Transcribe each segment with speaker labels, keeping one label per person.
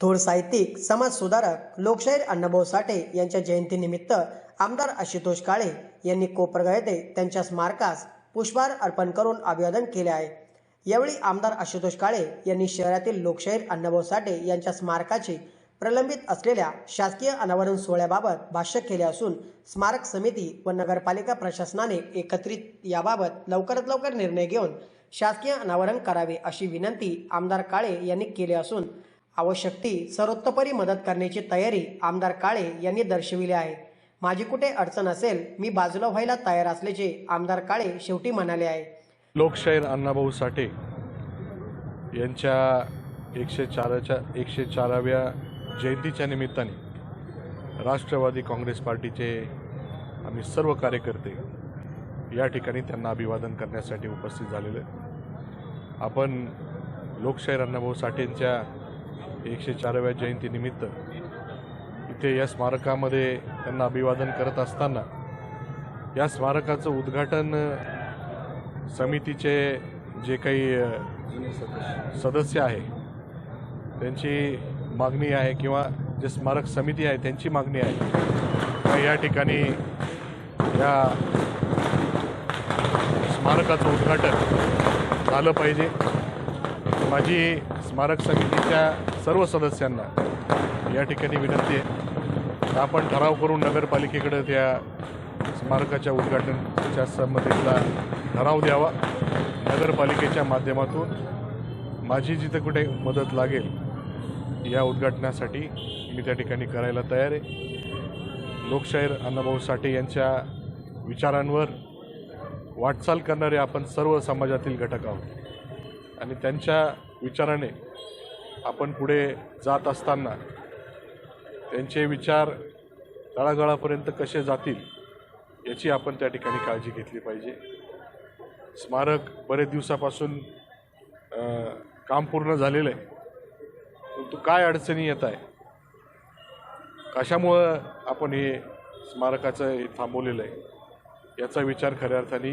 Speaker 1: थोर साहित्यिक समाज सुधारक लोकशाहीर अण्णाभाऊ साठे यांच्या जयंतीनिमित्त आमदार आशुतोष काळे यांनी कोपरगाव येथे त्यांच्या स्मारकास पुष्पहार अर्पण करून अभिवादन केले आहे. यावेळी आमदार आशुतोष काळे यांनी शहरातील लोकशाहीर अण्णाभाऊ साठे यांच्या स्मारकाची प्रलंबित असलेल्या शासकीय अनावरण सोहळ्याबाबत भाष्य केले असून स्मारक समिती व नगरपालिका प्रशासनाने एकत्रित याबाबत लवकरात लवकर निर्णय घेऊन शासकीय अनावरण करावे अशी विनंती आमदार काळे यांनी केली असून आवश्यक ती सर्वोत्तपरी मदत करण्याची तयारी आमदार काळे यांनी दर्शविली आहे. माझी कुठे अडचण असेल मी बाजूला व्हायला तयार असल्याचे आमदार काळे शेवटी म्हणाले आहे.
Speaker 2: लोकशाहीर अण्णाभाऊ साठे यांच्या एकशे चाराच्या एकशे चाराव्या जयंतीच्या निमित्ताने राष्ट्रवादी काँग्रेस पार्टीचे आम्ही सर्व कार्यकर्ते या ठिकाणी त्यांना अभिवादन करण्यासाठी उपस्थित झालेले आपण लोकशाहीर अण्णाभाऊ साठेंच्या एकशे चाराव्या जयंतीनिमित्त इथे या स्मारकामध्ये त्यांना अभिवादन करत असताना या स्मारकाचं उद्घाटन समितीचे जे काही सदस्य आहे त्यांची मागणी आहे किंवा जे स्मारक समिती आहे त्यांची मागणी आहे या ठिकाणी या स्मारकाचं उद्घाटन झालं पाहिजे. माझी स्मारक समितीच्या सर्व सदस्यांना या ठिकाणी विनंती आहे. आपण ठराव करून नगरपालिकेकडे त्या स्मारकाच्या उद्घाटनाच्या संबंधितला ठराव द्यावा. नगरपालिकेच्या माध्यमातून माझी जिथं कुठे मदत लागेल या उद्घाटनासाठी मी त्या ठिकाणी करायला तयार आहे. लोकशाहीर अण्णाभाऊ साठे यांच्या विचारांवर वाटचाल करणारे आपण सर्व समाजातील घटक आहोत. आणि त्यांच्या विचाराने आपण पुढे जात असताना त्यांचे विचार तळागाळापर्यंत कसे जातील याची आपण त्या ठिकाणी काळजी घेतली पाहिजे. स्मारक बरेच दिवसापासून काम पूर्ण झालेलं आहे. परंतु काय अडचणी येत आहे? कशामुळं आपण हे स्मारकाचं हे थांबवलेलं आहे? याचा विचार खऱ्या अर्थाने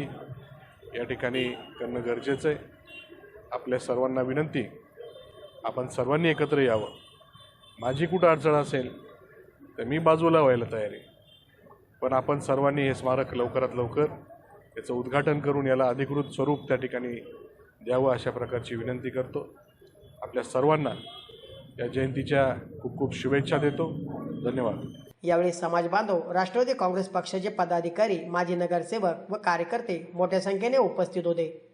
Speaker 2: या ठिकाणी करणं गरजेचं आहे. आपल्या सर्वांना विनंती आपण सर्वांनी एकत्र यावं. माझी कुठं अडचण असेल तर मी बाजूला व्हायला तयार आहे. पण आपण सर्वांनी हे स्मारक लवकरात लवकर याचं उद्घाटन करून याला अधिकृत स्वरूप त्या ठिकाणी द्यावं अशा प्रकारची विनंती करतो. आपल्या सर्वांना या जयंतीच्या खूप खूप शुभेच्छा देतो. धन्यवाद.
Speaker 1: यावेळी समाज बांधव राष्ट्रवादी काँग्रेस पक्षाचे पदाधिकारी माजी नगरसेवक व कार्यकर्ते मोठ्या संख्येने उपस्थित होते.